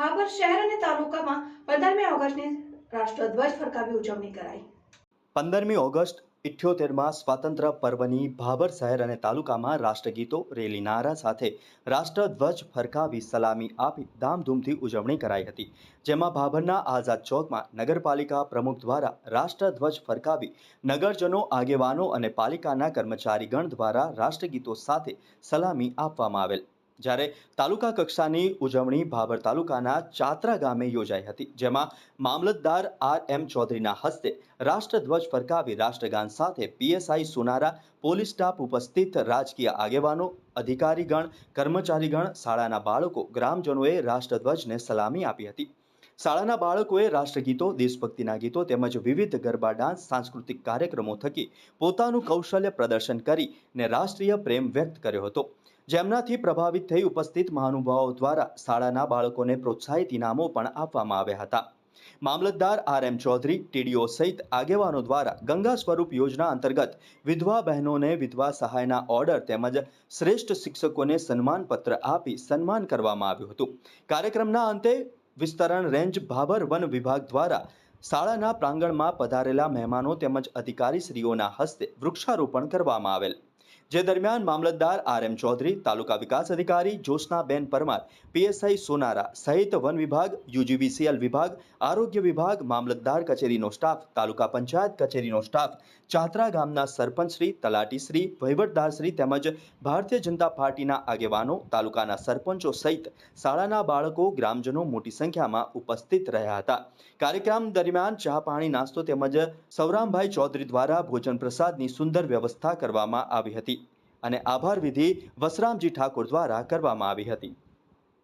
ભાભર શહેર અને તાલુકામાં પંદરમી ઓગસ્ટની રાષ્ટ્રધ્વજ ફરકાવી ઉજવણી કરાઈ. પંદરમી ઓગસ્ટ ઇઠ્યોતેરમાં સ્વાતંત્ર્ય પર્વની ભાભર શહેર અને તાલુકામાં રાષ્ટ્રગીતો, રેલી, નારા સાથે રાષ્ટ્રધ્વજ ફરકાવી સલામી આપી ધામધૂમથી ઉજવણી કરાઈ હતી. જેમાં ભાભરના આઝાદ ચોકમાં નગરપાલિકા પ્રમુખ દ્વારા રાષ્ટ્રધ્વજ ફરકાવી નગરજનો, આગેવાનો અને પાલિકાના કર્મચારીગણ દ્વારા રાષ્ટ્રગીતો સાથે સલામી આપવામાં આવેલ. જ્યારે તાલુકા કક્ષાની ઉજવણી ભાભર તાલુકાના ચાત્રા ગામે યોજાઈ હતી, જેમાં મામલતદાર આર એમ ચૌધરીના હસ્તે રાષ્ટ્રધ્વજ ફરકાવી રાષ્ટ્રગાન સાથે પીએસઆઈ સુનારા પોલીસ સ્ટાફ ઉપસ્થિત રાજકીય આગેવાનો, અધિકારીગણ, કર્મચારીગણ, શાળાના બાળકો, ગ્રામજનોએ રાષ્ટ્રધ્વજને સલામી આપી હતી. શાળાના બાળકોએ રાષ્ટ્રગીતો, દેશભક્તિના ગીતો તેમજ વિવિધ ગરબા, ડાન્સ, સાંસ્કૃતિક કાર્યક્રમો થકી પોતાનું કૌશલ્ય પ્રદર્શન કરીને રાષ્ટ્રીય પ્રેમ વ્યક્ત કર્યો હતો. જેમનાથી પ્રભાવિત થઈ ઉપસ્થિત મહાનુભાવો દ્વારા શાળાના બાળકોને પ્રોત્સાહિત ઇનામો પણ આપવામાં આવ્યા હતા. મામલતદાર આર એમ ચૌધરી, ટીડીઓ સહિત આગેવાનો દ્વારા ગંગા સ્વરૂપ યોજના અંતર્ગત વિધવા બહેનોને વિધવા સહાયના ઓર્ડર તેમજ શ્રેષ્ઠ શિક્ષકોને સન્માનપત્ર આપી સન્માન કરવામાં આવ્યું હતું. કાર્યક્રમના અંતે વિસ્તરણ રેન્જ ભાભર વન વિભાગ દ્વારા શાળાના પ્રાંગણમાં પધારેલા મહેમાનો તેમજ અધિકારીશ્રીઓના હસ્તે વૃક્ષારોપણ કરવામાં આવેલ. જે દરમિયાન મામલતદાર આર એમ ચૌધરી, તાલુકા વિકાસ અધિકારી જ્યોત્સનાબેન પરમાર, પીએસઆઈ સોનારા સહિત વન વિભાગ યુજીવીસીએલ વિભાગ, આરોગ્ય વિભાગ, મામલતદાર કચેરીનો સ્ટાફ, તાલુકા પંચાયત કચેરીનો સ્ટાફ, ચાત્રા ગામના સરપંચશ્રી તલાટીશ્રી વહીવટદારશ્રી તેમજ ભારતીય જનતા પાર્ટીના આગેવાનો, તાલુકાના સરપંચો સહિત શાળાના બાળકો, ગ્રામજનો મોટી સંખ્યામાં ઉપસ્થિત રહ્યા હતા. કાર્યક્રમ દરમિયાન ચા પાણી નાસ્તો તેમજ સૌરામભાઈ ચૌધરી દ્વારા ભોજન પ્રસાદની સુંદર વ્યવસ્થા કરવામાં આવી હતી. અને આભાર વિધિ વસરામજી ઠાકોર દ્વારા કરવામાં આવી હતી.